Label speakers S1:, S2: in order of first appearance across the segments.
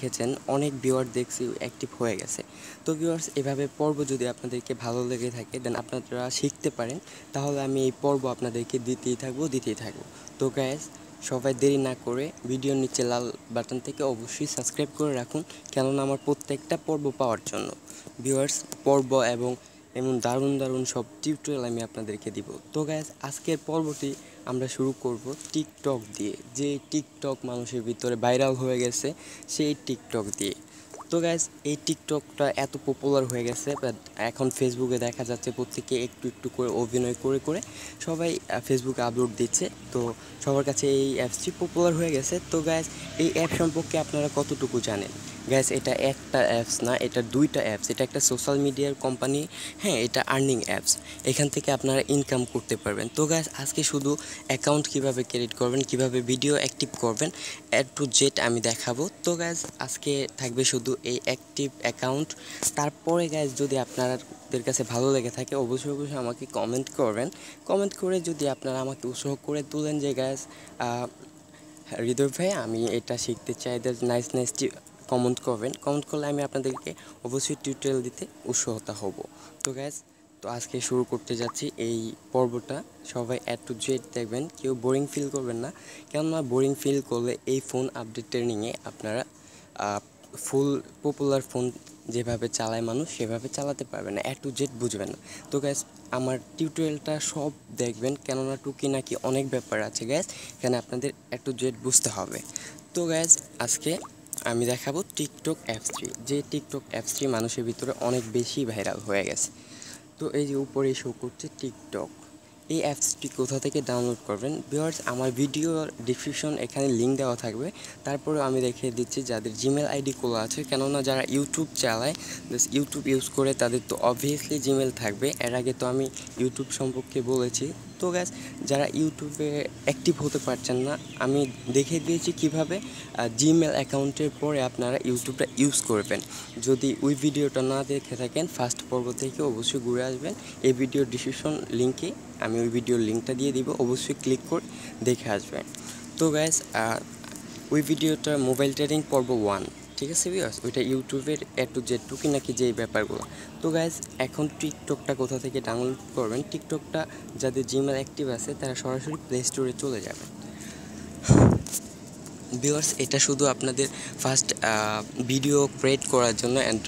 S1: দেখেছেন, অনেক ভিউয়ার দেখছি অ্যাক্টিভ হয়ে গেছে। তো ভিউয়ার্স এভাবে পর্ব যদি আপনাদেরকে ভালো লেগে থাকে দেন আপনারা শিখতে পারেন, তাহলে আমি এই পর্ব আপনাদেরকে দিতেই থাকব দিতেই থাকব। তো গ্যাস সবাই দেরি না করে ভিডিওর নিচে লাল বাটন থেকে অবশ্যই সাবস্ক্রাইব করে রাখুন, কেননা আমার প্রত্যেকটা পর্ব পাওয়ার জন্য। ভিউয়ার্স পর্ব এবং এমন দারুণ দারুণ সব টিউটোরিয়াল আমি আপনাদেরকে দিব। তো গ্যাস আজকের পর্বটি আমরা শুরু করব টিকটক দিয়ে। যে টিকটক মানুষের ভিতরে ভাইরাল হয়ে গেছে, সেই টিকটক দিয়ে। তো গ্যাস এই টিকটকটা এত পপুলার হয়ে গেছে এখন ফেসবুকে দেখা যাচ্ছে প্রত্যেকে একটু একটু করে অভিনয় করে করে সবাই ফেসবুকে আপলোড দিচ্ছে। তো সবার কাছে এই অ্যাপসটি পপুলার হয়ে গেছে। তো গ্যাস এই অ্যাপ সম্পর্কে আপনারা কতটুকু জানেন? গ্যাস এটা একটা অ্যাপস না, এটা দুইটা অ্যাপস এটা একটা সোশ্যাল মিডিয়ার কোম্পানি হ্যাঁ এটা আর্নিং অ্যাপস এখান থেকে আপনারা ইনকাম করতে পারবেন। তো গ্যাস আজকে শুধু অ্যাকাউন্ট কীভাবে ক্রিয়েট করবেন, কীভাবে ভিডিও অ্যাক্টিভ করবেন অ্যাড টু জেট আমি দেখাবো। তো গ্যাস আজকে থাকবে শুধু এই অ্যাক্টিভ অ্যাকাউন্ট তারপরে গ্যাস যদি আপনাদের কাছে ভালো লেগে থাকে, অবশ্যই অবশ্যই আমাকে কমেন্ট করবেন। কমেন্ট করে যদি আপনারা আমাকে উৎসাহ করে তুলেন যে গ্যাস হৃদয় ভাই, আমি এটা শিখতে চাই। নাইস নাইস কমেন্ট করবেন। কমেন্ট করলে আমি আপনাদেরকে অবশ্যই টিউটোরিয়াল দিতে উৎসাহতা হব। তো গ্যাস তো আজকে শুরু করতে যাচ্ছি এই পর্বটা। সবাই অ্যাড টু জেড দেখবেন, কেউ বোরিং ফিল করবেন না। কেননা বোরিং ফিল করলে এই ফোন আপডেট ট্রেনিংয়ে আপনারা ফুল পপুলার ফোন যেভাবে চালায় মানুষ, সেভাবে চালাতে পারবে না। অ্যাড টু জেড বুঝবেন না। তো গ্যাস আমার টিউটোরিয়ালটা সব দেখবেন, কেননা টুকি নাকি অনেক ব্যাপার আছে গ্যাস এখানে আপনাদের অ্যাড টু জেড বুঝতে হবে। তো গ্যাস আজকে আমি দেখাবো টিকটক অ্যাপস থ্রি। যে টিকটক অ্যাপস থ্রি মানুষের ভিতরে অনেক বেশি ভাইরাল হয়ে গেছে। তো এই যে উপরে শো করছে টিকটক। এই অ্যাপসটি কোথা থেকে ডাউনলোড করবেন? বিয়ার্স আমার ভিডিও ডিসক্রিপশন এখানে লিঙ্ক দেওয়া থাকবে। তারপরে আমি দেখিয়ে দিচ্ছি যাদের জিমেল আইডি খোলা আছে। কেননা যারা ইউটিউব চালায় ইউটিউব ইউজ করে তাদের তো অবভিয়াসলি জিমেল থাকবে। এর আগে তো আমি ইউটিউব সম্পর্কে বলেছি। তো গ্যাস যারা ইউটিউবে অ্যাক্টিভ হতে পারছেন না, আমি দেখে দিয়েছি কীভাবে জিমেল অ্যাকাউন্টের পরে আপনারা ইউটিউবটা ইউজ করবেন। যদি ওই ভিডিওটা না দেখে থাকেন ফার্স্ট পর্ব থেকে অবশ্যই ঘুরে আসবেন। এই ভিডিও ডিসক্রিপশন লিঙ্কে আমি ওই ভিডিওর লিঙ্কটা দিয়ে দিব, অবশ্যই ক্লিক করে দেখে আসবেন। তো গ্যাস ওই ভিডিওটা মোবাইল ট্রেডিং পর্ব ওয়ান ঠিক আছে বিয়ার্স ওইটা ইউটিউবের এ টু জেড টুকি নাকি যেই ব্যাপারগুলো। তো গাইজ এখন টিকটকটা কোথা থেকে ডাউনলোড করবেন? টিকটকটা যাদের জিমেল অ্যাক্টিভ আছে, তারা সরাসরি প্লে স্টোরে চলে যাবেন বিয়ার্স এটা শুধু আপনাদের ফার্স্ট ভিডিও ক্রিয়েট করার জন্য অ্যান্ড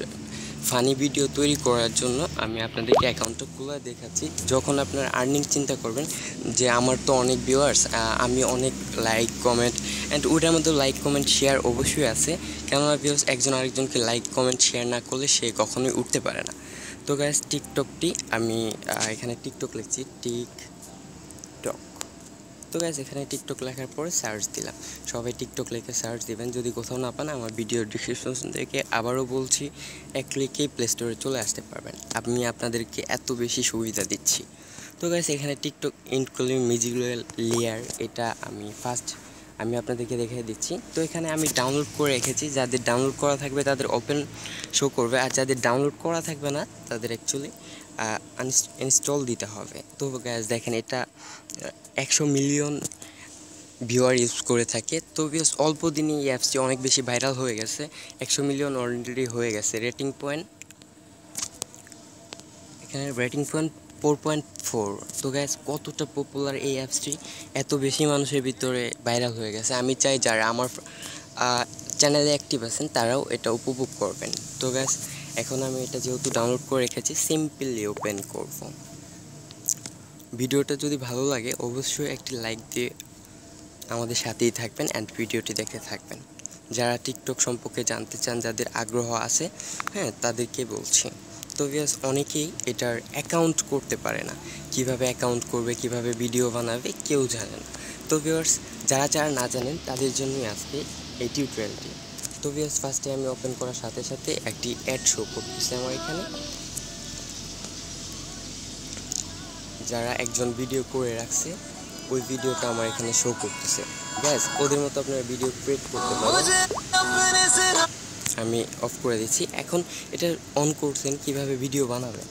S1: ফানি ভিডিও তৈরি করার জন্য আমি আপনাদেরকে অ্যাকাউন্টটা খুলে দেখাচ্ছি। যখন আপনার আর্নিং চিন্তা করবেন যে, আমার তো অনেক ভিউয়ার্স আমি অনেক লাইক কমেন্ট অ্যান্ড ওইটার মধ্যে লাইক কমেন্ট শেয়ার অবশ্যই আছে। কেননা ভিউয়ার্স একজন আরেকজনকে লাইক কমেন্ট শেয়ার না করলে সে কখনোই উঠতে পারে না। তো গ্যাস টিকটকটি আমি এখানে টিকটক লিখছি টিক টক তো গ্যাস এখানে টিকটক লেখার পরে সার্চ দিলাম। সবাই টিকটক লিখে সার্চ দিবেন। যদি কোথাও না পান, আমার ভিডিও ডিসক্রিপশন থেকে আবারও বলছি, এক ক্লিকেই প্লে স্টোরে চলে আসতে পারবেন। আমি আপনাদেরকে এত বেশি সুবিধা দিচ্ছি। তো গ্যাস এখানে টিকটক ইনক্লুডিং মিউজিক্যাল লেয়ার এটা আমি ফার্স্ট আমি আপনাদেরকে দেখে দিচ্ছি। তো এখানে আমি ডাউনলোড করে রেখেছি। যাদের ডাউনলোড করা থাকবে, তাদের ওপেন শো করবে। আর যাদের ডাউনলোড করা থাকবে না, তাদের অ্যাকচুয়ালি ইনস্টল দিতে হবে। তো গ্যাস দেখেন এটা একশো মিলিয়ন ভিউয়ার ইউজ করে থাকে। তো বিকজ অল্প দিনই এই অ্যাপসটি অনেক বেশি ভাইরাল হয়ে গেছে। একশো মিলিয়ন অলরেডি হয়ে গেছে। রেটিং পয়েন্ট এখানে rating point four point four. তো গ্যাস কতটা পপুলার এই অ্যাপসটি এত বেশি মানুষের ভিতরে ভাইরাল হয়ে গেছে। আমি চাই যারা আমার চ্যানেলে অ্যাক্টিভ আছেন, তারাও এটা উপভোগ করবেন। তো গ্যাস এখন আমি এটা যেহেতু ডাউনলোড করে রেখেছি সিম্পলি ওপেন করব। ভিডিওটা যদি ভালো লাগে, অবশ্যই একটি লাইক দিয়ে আমাদের সাথেই থাকবেন অ্যান্ড ভিডিওটি দেখতে থাকবেন। যারা টিকটক সম্পর্কে জানতে চান, যাদের আগ্রহ আছে হ্যাঁ তাদেরকে বলছি। তো অনেকেই এটার অ্যাকাউন্ট করতে পারে না। কীভাবে অ্যাকাউন্ট করবে, কীভাবে ভিডিও বানাবে, কেউ জানে না। তো ভিউয়ার্স যারা যারা না জানেন, তাদের জন্যই আজকে এই টিউটোরিয়ালটি তো ভিউয়ার্স ফার্স্টে আমি ওপেন করার সাথে সাথে একটি অ্যাড শো করতেছে আমার এখানে। যারা একজন ভিডিও করে রাখছে, ওই ভিডিওটা আমার এখানে শো করতেছে। ব্যাস ওদের মতো আপনারা ভিডিও ক্রিয়েট করতে পারেন। আমি অফ করে দিচ্ছি এখন এটা অন করছেন কীভাবে ভিডিও বানাবেন?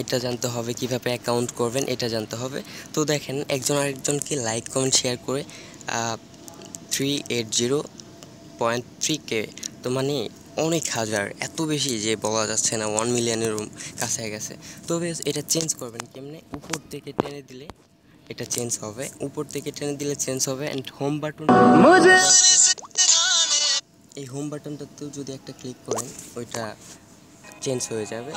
S1: এটা জানতে হবে কীভাবে অ্যাকাউন্ট করবেন এটা জানতে হবে। তো দেখেন একজন আরেকজনকে লাইক কমেন্ট শেয়ার করে three eight zero point three কে তো মানে অনেক হাজার এত বেশি যে বলা যাচ্ছে না ওয়ান মিলিয়নের কাছে গেছে। তবে এটা চেঞ্জ করবেন কেমনে? উপর থেকে টেনে দিলে এটা চেঞ্জ হবে। উপর থেকে টেনে দিলে চেঞ্জ হবে অ্যান্ড হোম বাটন এই হোম বাটনটাতেও যদি একটা ক্লিক করেন ওইটা চেঞ্জ হয়ে যাবে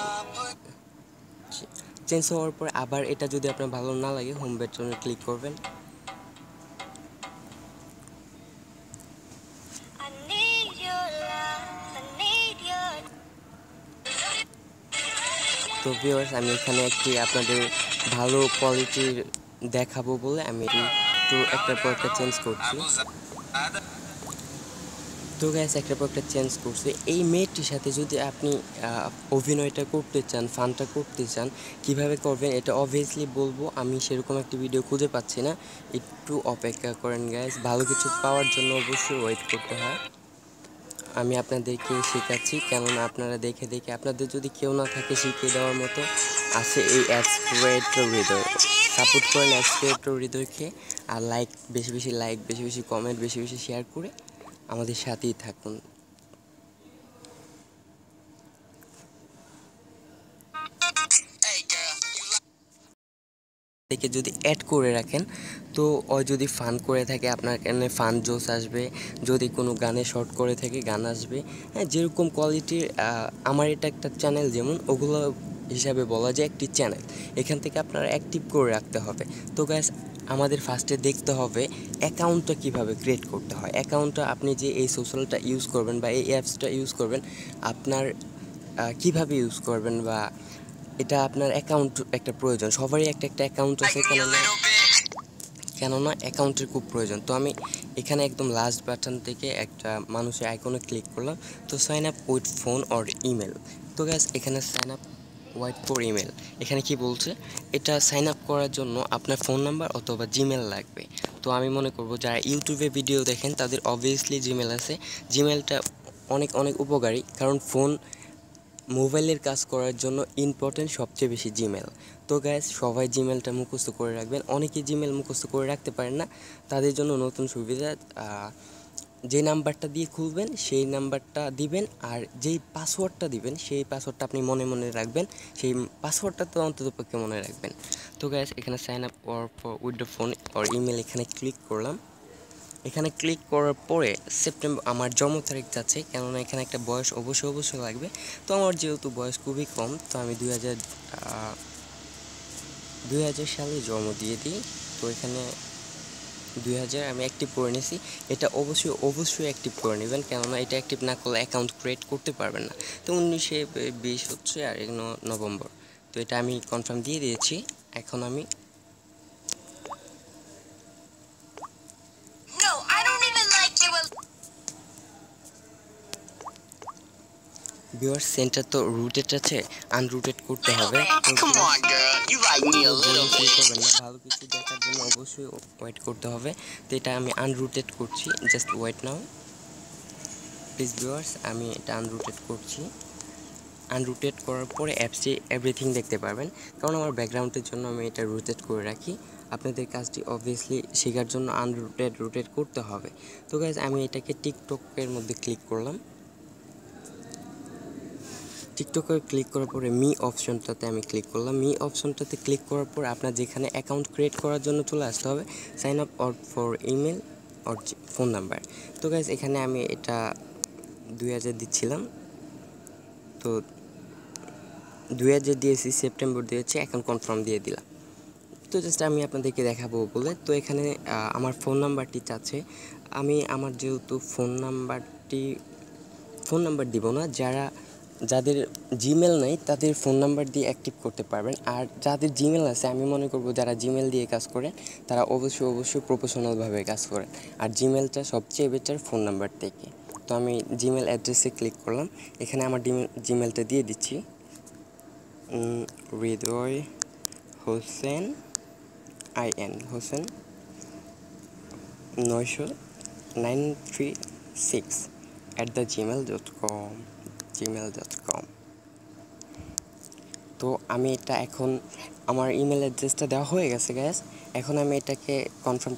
S1: চেঞ্জ হওয়ার পর আবার এটা যদি আপনার ভালো না লাগে হোম বাটনে ক্লিক করবেন. তো ভিউয়ার্স আমি এখানে একটি আপনাদের ভালো কোয়ালিটির দেখাবো বলে আমি একটু একটার পর একটা চেঞ্জ করছি তো গ্যাস একটা পর একটা চেঞ্জ করছে। এই মেয়েটির সাথে যদি আপনি অভিনয়টা করতে চান ফানটা করতে চান, কীভাবে করবেন এটা অবভিয়াসলি বলব। আমি সেরকম একটি ভিডিও খুঁজে পাচ্ছি না। একটু অপেক্ষা করেন গ্যাস ভালো কিছু পাওয়ার জন্য অবশ্যই ওয়েট করতে হয়। আমি আপনাদেরকে শেখাচ্ছি, কেননা আপনারা দেখে দেখে, আপনাদের যদি কেউ না থাকে শিখিয়ে দেওয়ার মতো, আছে এই অ্যাক্সপ্রেটর হৃদয়। সাপোর্ট করেন অ্যাক্সপ্রেটর হৃদয়কে, আর লাইক বেশি বেশি লাইক বেশি বেশি কমেন্ট বেশি বেশি শেয়ার করে আমাদের সাথেই থাকুন। থেকে যদি অ্যাড করে রাখেন তো ও যদি ফান করে থাকে আপনার এখানে ফান জোস আসবে যদি কোনো গানে শর্ট করে থাকে গান আসবে। হ্যাঁ যেরকম কোয়ালিটির আমার এটা একটা চ্যানেল যেমন ওগুলো হিসাবে বলা যায় একটি চ্যানেল এখান থেকে আপনারা অ্যাক্টিভ করে রাখতে হবে। তো গ্যাস আমাদের ফার্স্টে দেখতে হবে অ্যাকাউন্টটা কীভাবে ক্রিয়েট করতে হয়। অ্যাকাউন্টটা আপনি যে এই সোশ্যালটা ইউজ করবেন বা এই অ্যাপসটা ইউজ করবেন আপনার কীভাবে ইউজ করবেন বা এটা আপনার অ্যাকাউন্ট একটা প্রয়োজন। সবারই একটা একটা অ্যাকাউন্ট আছে কেননা কেননা অ্যাকাউন্টের খুব প্রয়োজন। তো আমি এখানে একদম লাস্ট বাটন থেকে একটা মানুষের আইকনে ক্লিক করলাম। তো sign up with phone or email তো গ্যাস এখানে sign up wait for email এখানে কি বলছে? এটা সাইন আপ করার জন্য আপনার ফোন নাম্বার অথবা জিমেল লাগবে। তো আমি মনে করব যারা ইউটিউবে ভিডিও দেখেন, তাদের অবভিয়াসলি জিমেল আছে। জিমেলটা অনেক অনেক উপকারী, কারণ ফোন মোবাইলের কাজ করার জন্য ইম্পর্টেন্ট সবচেয়ে বেশি জিমেল তো গ্যাস সবাই জিমেলটা মুখস্থ করে রাখবেন। অনেকে জিমেল মুখস্থ করে রাখতে পারেন না। তাদের জন্য নতুন সুবিধা যে নাম্বারটা দিয়ে খুলবেন, সেই নাম্বারটা দিবেন আর যেই পাসওয়ার্ডটা দিবেন, সেই পাসওয়ার্ডটা আপনি মনে মনে রাখবেন। সেই পাসওয়ার্ডটা তো অন্তত পক্ষে মনে রাখবেন। তো গ্যাস এখানে sign up with the phone or email এখানে ক্লিক করলাম। এখানে ক্লিক করার পরে সেপ্টেম্বর আমার জন্ম তারিখ যাচ্ছে, কেননা এখানে একটা বয়স অবশ্যই অবশ্যই লাগবে। তো আমার যেহেতু বয়স খুবই কম, তো আমি দুই হাজার দুই হাজার সালে জন্ম দিয়ে দিই। তো এখানে দুই হাজার আমি অ্যাক্টিভ করে নিয়েছি এটা অবশ্যই অবশ্যই অ্যাক্টিভ করে নেবেন কেননা এটা অ্যাক্টিভ না করলে অ্যাকাউন্ট ক্রিয়েট করতে পারবেন না। তো উনিশে বিশ হচ্ছে আর নভেম্বর। তো এটা আমি কনফার্ম দিয়ে দিয়েছি। এখন আমি. ভিউয়ার সেন্টার তো রুটেড আছে আনরুটেড করতে হবে।
S2: Little
S1: ভুল
S2: bit.
S1: করবেন না ভালো কিছু দেখার জন্য অবশ্যই ওয়েট করতে হবে। তো এটা আমি আনরুটেড করছি just wait now please viewers আমি এটা আনরুটেড করছি। আনরুটেড করার পরে অ্যাপসে এভরিথিং দেখতে পারবেন। কারণ আমার ব্যাকগ্রাউন্ডের জন্য আমি এটা রুটেড করে রাখি। আপনাদের কাজটি অবভিয়াসলি শেখার জন্য আনরুটেড রুটেড করতে হবে। তো গাইজ আমি এটাকে টিকটকের মধ্যে ক্লিক করলাম। টিকটকে ক্লিক করার পরে মি অপশনটাতে আমি ক্লিক করলাম। মি অপশনটাতে ক্লিক করার পর আপনার যেখানে অ্যাকাউন্ট ক্রিয়েট করার জন্য চলে আসতে হবে sign up or for email or phone number তো গাইজ এখানে আমি এটা দুই হাজার দিচ্ছিলাম। তো দুই হাজার দিয়েছি, সেপ্টেম্বর দিয়েছি, এখন কনফার্ম দিয়ে দিলাম। তো জাস্ট আমি আপনাদেরকে দেখাবো বলে। তো এখানে আমার ফোন নাম্বারটি চাচ্ছে। আমি আমার যেহেতু ফোন নাম্বারটি ফোন নাম্বার দিব না, যারা যাদের জিমেল নেই, তাদের ফোন নাম্বার দিয়ে অ্যাক্টিভ করতে পারবেন। আর যাদের জিমেল আছে, আমি মনে করব যারা জিমেল দিয়ে কাজ করেন, তারা অবশ্যই অবশ্যই প্রফেশনালভাবে কাজ করেন। আর জিমেলটা সবচেয়ে বেটার ফোন নাম্বার থেকে। তো আমি জিমেল অ্যাড্রেসে ক্লিক করলাম। এখানে আমার জিমেলটা দিয়ে দিচ্ছি। হৃদয় হোসেন আই এন, হোসেন নয়শো nine three six at the Gmail dot com Gmail dot com তো আমি এটা এখন আমার ইমেল অ্যাড্রেসটা দেওয়া হয়ে গেছে গ্যাস এখন আমি এটাকে কনফার্ম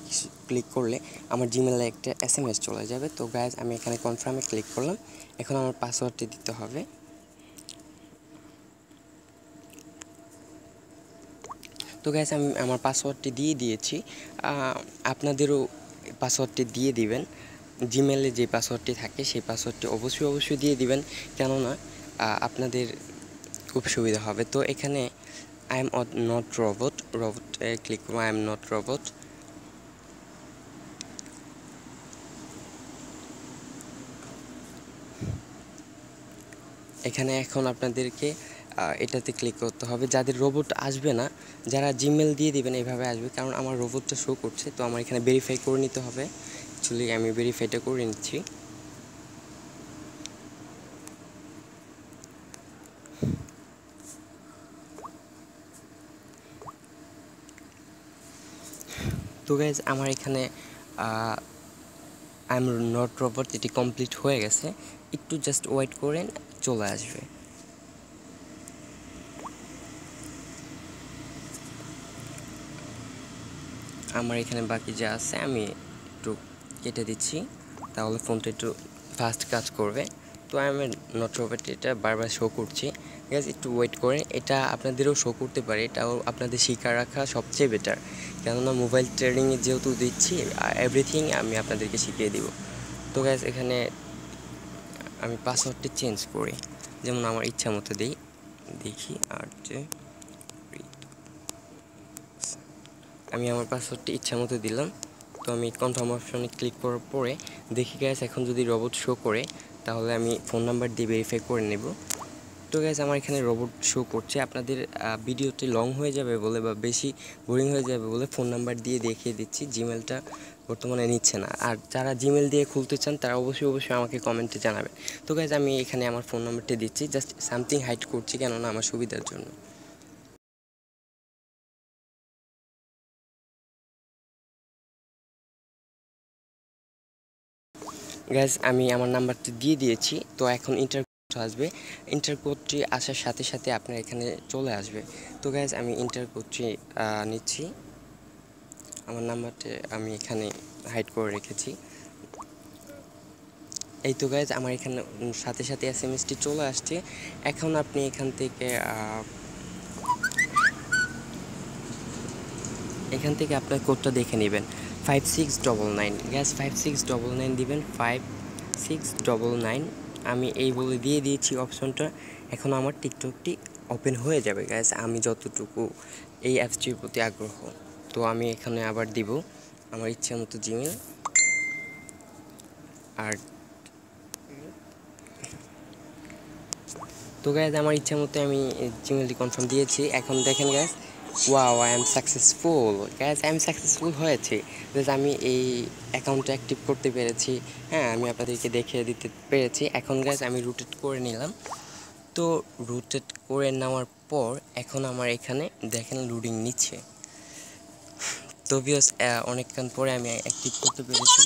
S1: ক্লিক করলে আমার জিমেলে একটা এস এম এস চলে যাবে। তো গ্যাস আমি এখানে কনফার্মে ক্লিক করলাম। এখন আমার পাসওয়ার্ডটি দিতে হবে। তো গ্যাস আমি আমার পাসওয়ার্ডটি দিয়ে দিয়েছি। আপনাদেরও পাসওয়ার্ডটি দিয়ে দিবেন। জিমেলে যে পাসওয়ার্ডটি থাকে, সেই পাসওয়ার্ডটি অবশ্যই অবশ্যই দিয়ে দিবেন। কেননা আপনাদের খুব সুবিধা হবে। তো এখানে I am not robot robot click করব আই এম নট রোবট এখানে এখন আপনাদেরকে এটাতে ক্লিক করতে হবে। যাদের রোবট আসবে না, যারা জিমেল দিয়ে দিবেন এইভাবে আসবে। কারণ আমার রোবটটা শো করছে, তো আমার এখানে ভেরিফাই করে নিতে হবে। অ্যাকচুয়ালি আমি ভেরিফাইটা করে নিচ্ছি। তো গাইজ আমার এখানে আই এম নট রোবট এটি কমপ্লিট হয়ে গেছে। একটু জাস্ট ওয়েট করেন, চলে আসবে। আমার এখানে বাকি যা আছে, আমি একটু কেটে দিচ্ছি। তাহলে ফোনটা একটু ফাস্ট কাজ করবে। তো আমি নট এটা বারবার শো করছি। আছে একটু ওয়েট করেন। এটা আপনাদেরও শো করতে পারে। এটাও আপনাদের শিখা রাখা সবচেয়ে বেটার কেননা মোবাইল ট্রেডিংয়ে যেহেতু দিচ্ছি এভরিথিং আমি আপনাদেরকে শিখিয়ে দিব। তো গ্যাস এখানে আমি পাসওয়ার্ডটি চেঞ্জ করি। যেমন আমার ইচ্ছা মতো দিই। দেখি আর যে আমি আমার পাসওয়ার্ডটি ইচ্ছা মতো দিলাম। আমি কনফার্ম অপশনে ক্লিক করার পরে দেখি গ্যাস এখন যদি রোবট শো করে, তাহলে আমি ফোন নাম্বার দিয়ে ভেরিফাই করে নেব। তো গ্যাস আমার এখানে রোবট শো করছে। আপনাদের ভিডিওটি লং হয়ে যাবে বলে বা বেশি বোরিং হয়ে যাবে বলে ফোন নাম্বার দিয়ে দেখিয়ে দিচ্ছি। জিমেলটা বর্তমানে নিচ্ছে না। আর যারা জিমেল দিয়ে খুলতে চান, তারা অবশ্যই অবশ্যই আমাকে কমেন্টে জানাবেন তো গ্যাস আমি এখানে আমার ফোন নাম্বারটি দিচ্ছি। জাস্ট সামথিং হাইড করছি কেননা আমার সুবিধার জন্য। গ্যাস আমি আমার নাম্বারটি দিয়ে দিয়েছি, তো এখন ইন্টার আসবে। ইন্টার কোডটি আসার সাথে সাথে আপনার এখানে চলে আসবে। তো গ্যাস আমি ইন্টার কোডটি নিচ্ছি। আমার নাম্বারটি আমি এখানে হাইড করে রেখেছি। এই তো গ্যাস আমার এখানে সাথে সাথে এস এম এসটি চলে আসছে। এখন আপনি এখান থেকে এখান থেকে আপনার কোডটা দেখে নেবেন। Five six double nine guys five six double nine দিবেন ফাইভ সিক্স ডবল নাইন আমি এই বলে দিয়ে দিয়েছি অপশনটা, এখন আমার টিকটকটি ওপেন হয়ে যাবে গ্যাস আমি যতটুকু এই অ্যাপসটির প্রতি আগ্রহ। তো আমি এখানে আবার দিব আমার ইচ্ছা মতো জিমেল আর তো গ্যাস আমার ইচ্ছা মতো আমি জিমেলটি কনফার্ম দিয়েছি। এখন দেখেন guys wow I am successful guys I am successful হয়েছে। গ্যাস আমি এই অ্যাকাউন্টটা অ্যাক্টিভ করতে পেরেছি। হ্যাঁ আমি আপনাদেরকে দেখিয়ে দিতে পেরেছি। এখন গ্যাস আমি রুটেড করে নিলাম। তো রুটেড করে নেওয়ার পর এখন আমার এখানে দেখেন লোডিং নিচ্ছে। তো বিয়স অনেকক্ষণ পরে আমি অ্যাক্টিভ করতে পেরেছি।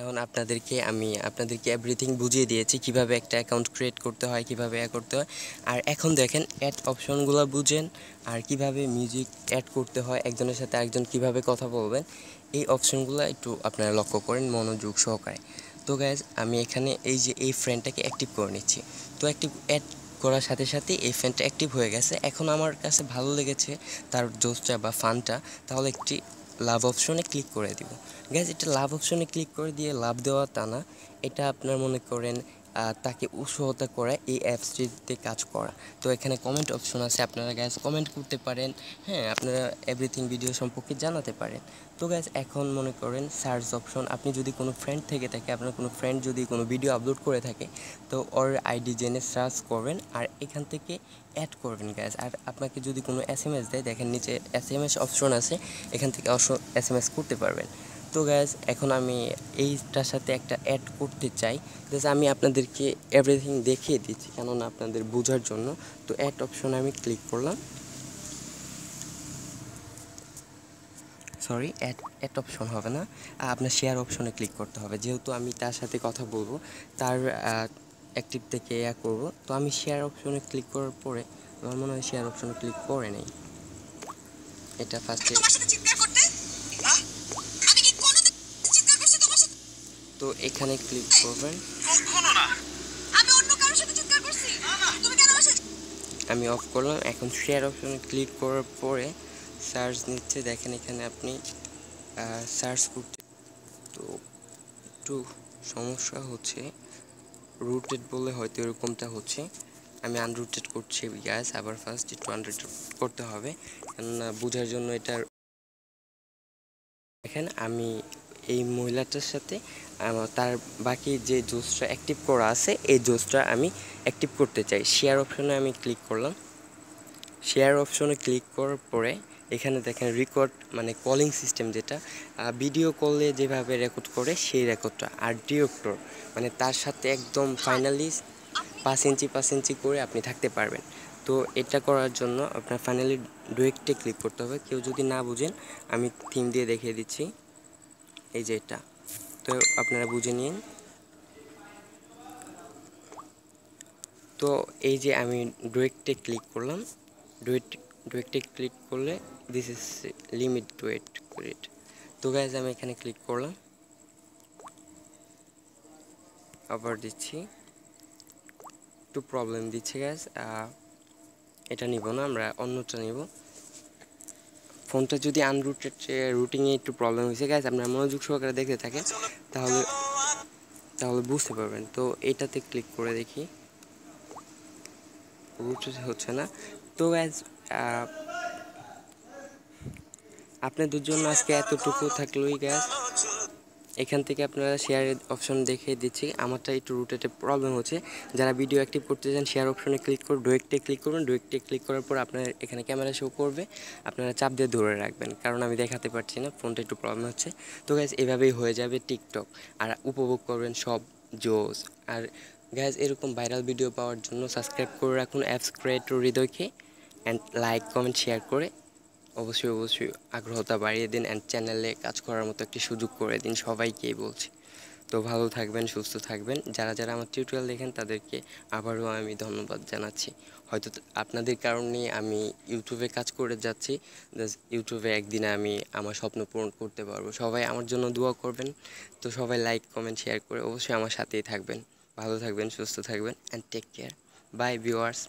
S1: এখন আপনাদেরকে আমি, আপনাদেরকে এভরিথিং বুঝিয়ে দিয়েছি কীভাবে একটা অ্যাকাউন্ট ক্রিয়েট করতে হয়, কীভাবে অ্যাড করতে হয়। আর এখন দেখেন অ্যাড অপশনগুলো বুঝেন, আর কীভাবে মিউজিক অ্যাড করতে হয়, একজনের সাথে আরেকজন কীভাবে কথা বলবেন, এই অপশনগুলো একটু আপনারা লক্ষ্য করেন মনোযোগ সহকারে। তো গ্যাস আমি এখানে এই যে, এই ফ্রেন্ডটাকে অ্যাক্টিভ করে নিচ্ছি। তো অ্যাক্টিভ অ্যাড করার সাথে সাথে এই ফ্যানটা অ্যাক্টিভ হয়ে গেছে। এখন আমার কাছে ভালো লেগেছে তার জোসটা বা ফানটা তাহলে একটি লাভ অপশনে ক্লিক করে দিব। গ্যাস এটা লাভ অপশনে ক্লিক করে দিয়ে লাভ দেওয়া তা না। এটা আপনার মনে করেন তাকে উৎসাহতা করা এই অ্যাপসটিতে কাজ করা। তো এখানে কমেন্ট অপশন আছে, আপনারা গ্যাস কমেন্ট করতে পারেন হ্যাঁ আপনারা এভরিথিং ভিডিও সম্পর্কে জানাতে পারেন। তো গ্যাস এখন মনে করেন সার্চ অপশন আপনি যদি কোনো ফ্রেন্ড থেকে থাকে, আপনার কোনো ফ্রেন্ড যদি কোনো ভিডিও আপলোড করে থাকে, তো ওর আইডি জেনে সার্চ করবেন আর এখান থেকে অ্যাড করবেন গ্যাস আর আপনাকে যদি কোনো এস এম এস দেয়, দেখেন নিচে এস এম এস অপশন আছে, এখান থেকে এস এম এস করতে পারবেন। তো গ্যাস এখন আমি এইটার সাথে একটা অ্যাড করতে চাই। জাস্ট আমি আপনাদেরকে এভরিথিং দেখিয়ে দিচ্ছি, কেননা আপনাদের বোঝার জন্য। তো অ্যাড অপশনে আমি ক্লিক করলাম। সরি অ্যাড অ্যাড অপশন হবে না। আপনার শেয়ার অপশনে ক্লিক করতে হবে। যেহেতু আমি তার সাথে কথা বলব, তার অ্যাক্টিভ থেকে ইয়া করব। তো আমি শেয়ার অপশনে ক্লিক করার পরে, আমার মনে হয় শেয়ার অপশনে ক্লিক করে নেই। এটা ফার্স্টে
S3: তোমার সাথে চিৎকার করতে হ্যাঁ? আমি কি কোনোদিন চিৎকার করছি তোমার সাথে
S1: তো এখানে ক্লিক করবেন।
S3: আমি
S1: অফ করলাম। এখন শেয়ার অপশনে ক্লিক করার পরে সার্চ নিচ্ছে। দেখেন এখানে আপনি সার্চ করতে তো একটু সমস্যা হচ্ছে। রুটেড বলে হয়তো এরকমটা হচ্ছে। আমি আনরুটেড করছি গ্যাস আবার ফার্স্ট একটু আনরুটেড করতে হবে। কেননা বোঝার জন্য এটা দেখেন আমি এই মহিলাটার সাথে তার বাকি যে জোসটা অ্যাক্টিভ করা আছে এই জোসটা আমি অ্যাক্টিভ করতে চাই। শেয়ার অপশনে আমি ক্লিক করলাম। শেয়ার অপশনে ক্লিক করার পরে এখানে দেখেন রেকর্ড মানে কলিং সিস্টেম যেটা ভিডিও কলে যেভাবে রেকর্ড করে সেই রেকর্ডটা আর ডিরেক্টর মানে তার সাথে একদম ফাইনালি পাঁচ ইঞ্চি পাঁচ ইঞ্চি করে আপনি থাকতে পারবেন। তো এটা করার জন্য আপনার ফাইনালি ডুয়েক্টে ক্লিক করতে হবে। কেউ যদি না বুঝেন আমি থিম দিয়ে দেখিয়ে দিচ্ছি। এই যে এটা। তো আপনারা বুঝে নিন। তো এই যে আমি ডুয়েক্টে ক্লিক করলাম। ডুয়েট ডুয়েক্টে ক্লিক করলে this is limit duet great তো গ্যাস আমি এখানে ক্লিক করলাম। আবার দিচ্ছি। একটু প্রবলেম দিচ্ছে গ্যাস এটা নিব না, আমরা অন্যটা নিব। ফোনটা যদি আনরুটেড রুটিংয়ে একটু প্রবলেম হয়েছে গ্যাস আপনার মনোযোগ সহকারে দেখতে থাকেন, তাহলে তাহলে বুঝতে পারবেন। তো এটাতে ক্লিক করে দেখি। রুট হচ্ছে না। তো গ্যাস আপনাদের জন্য আজকে এতটুকু থাকলোই গ্যাস এখান থেকে আপনারা শেয়ারের অপশন দেখে দিচ্ছি। আমারটা একটু রুটেটে প্রবলেম হচ্ছে। যারা ভিডিও অ্যাক্টিভ করতে চান শেয়ার অপশনে ক্লিক করে ডুয়েক্টে ক্লিক করুন ডুয়েক্টে ক্লিক করার পর আপনার এখানে ক্যামেরা শো করবে। আপনারা চাপ দিয়ে ধরে রাখবেন, কারণ আমি দেখাতে পারছি না ফোনটা একটু প্রবলেম হচ্ছে। তো গ্যাস এভাবেই হয়ে যাবে টিকটক আর উপভোগ করবেন সব জোস আর গ্যাস এরকম ভাইরাল ভিডিও পাওয়ার জন্য সাবস্ক্রাইব করে রাখুন অ্যাপস ক্রিয়েটর হৃদয়কে। অ্যান্ড লাইক কমেন্ট শেয়ার করে। অবশ্যই অবশ্যই আগ্রহতা বাড়িয়ে দিন অ্যান্ড চ্যানেলে কাজ করার মতো একটি সুযোগ করে দিন সবাইকেই বলছি। তো ভালো থাকবেন, সুস্থ থাকবেন। যারা যারা আমার টিউটোরিয়াল দেখেন তাদেরকে আবারও আমি ধন্যবাদ জানাচ্ছি। হয়তো আপনাদের কারণে আমি ইউটিউবে কাজ করে যাচ্ছি। ইউটিউবে একদিনে আমি আমার স্বপ্ন পূরণ করতে পারব। সবাই আমার জন্য দোয়া করবেন। তো সবাই লাইক কমেন্ট শেয়ার করে অবশ্যই আমার সাথেই থাকবেন। ভালো থাকবেন, সুস্থ থাকবেন and take care bye viewers